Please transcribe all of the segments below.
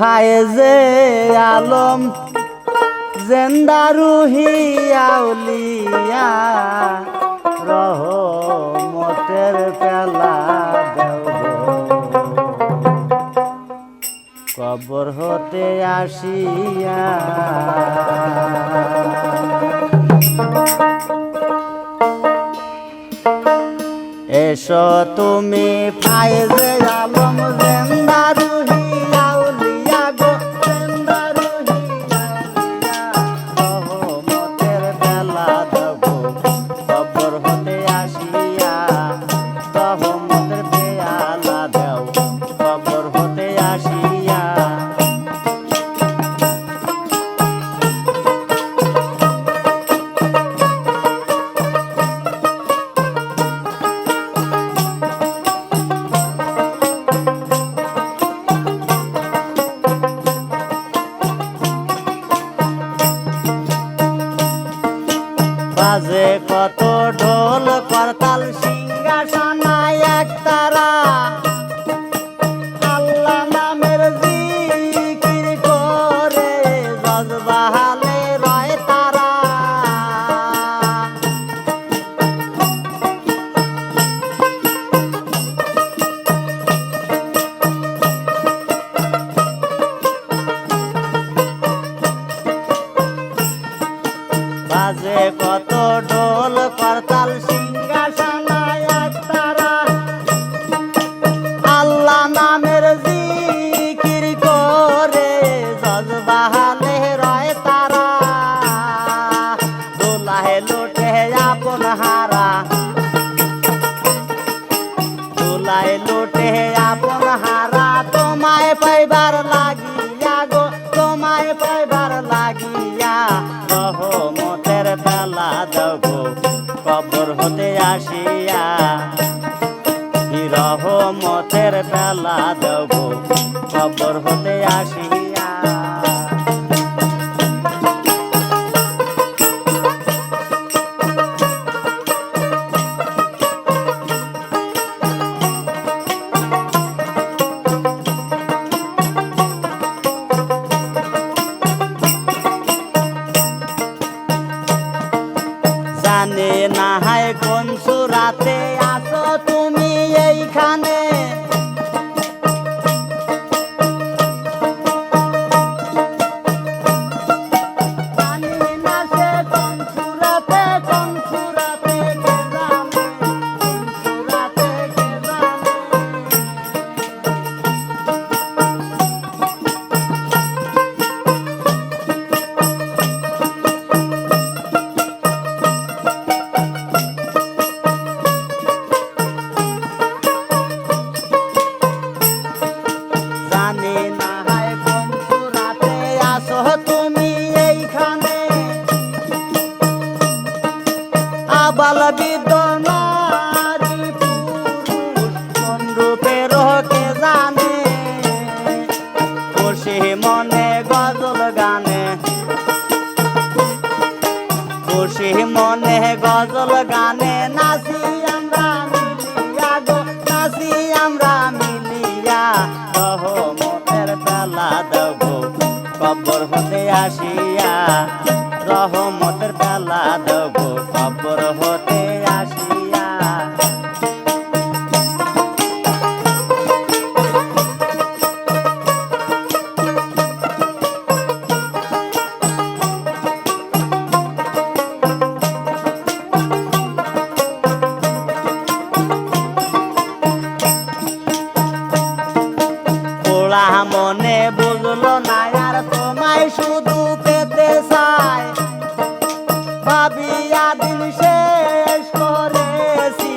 ফায়েজে আলম জেন্দারুহি আউলিয়া রহমতের পেলা কবর হতে আসিয়া এসো তুমি ফায়েজে আলম জেন্দারু খবর হতে আসি আমরা মিলিয়া রহমতের তালা দেব কবর হতে আসিয়া রহমতের তালা দেব শুধু পেতে চায়। ভাবিয়া দিন শেষ করেছি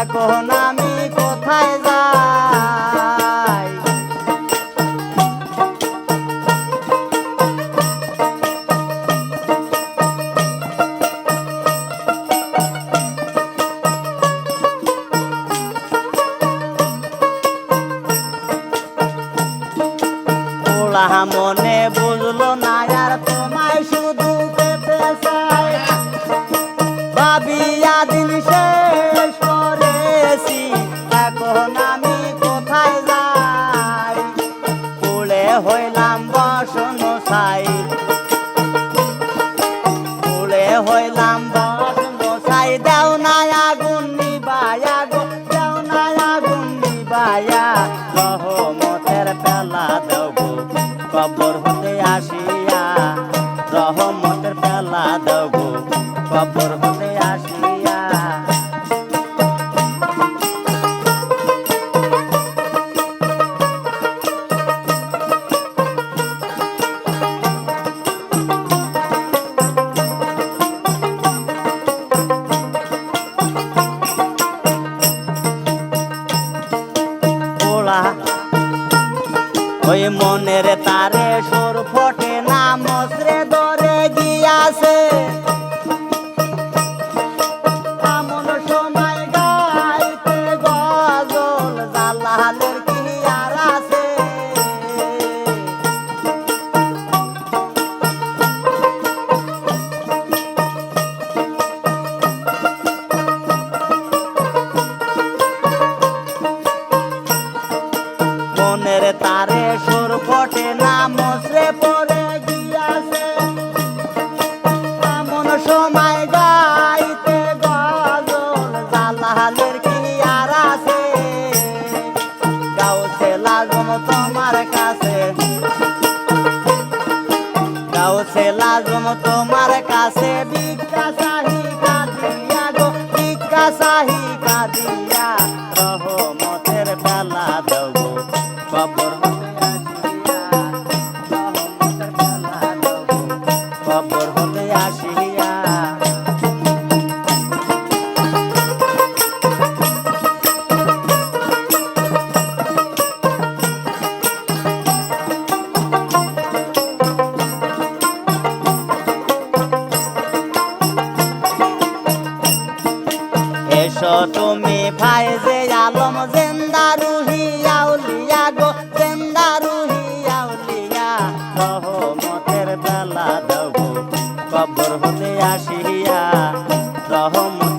এখন আমি কোথায় যাই? মনে বল Sahana. ওই মনের তারে সর ফটে না মসরে জালালের কি আর আছে? গাউছে লাজম তোমার কাছে। গাউছে লাজম তোমার কাছে। ভিক্ষা সাহি কাদিয়া গো, ভিক্ষা সাহি কাদিয়া এসো তুমি ভাই যে আলম, জেন্দা রুহি আউলিয়া গো, জেন্দা রুহি আউলিয়া। রহমতের বেলা দেব, কবর হতে আসিয়া রহমত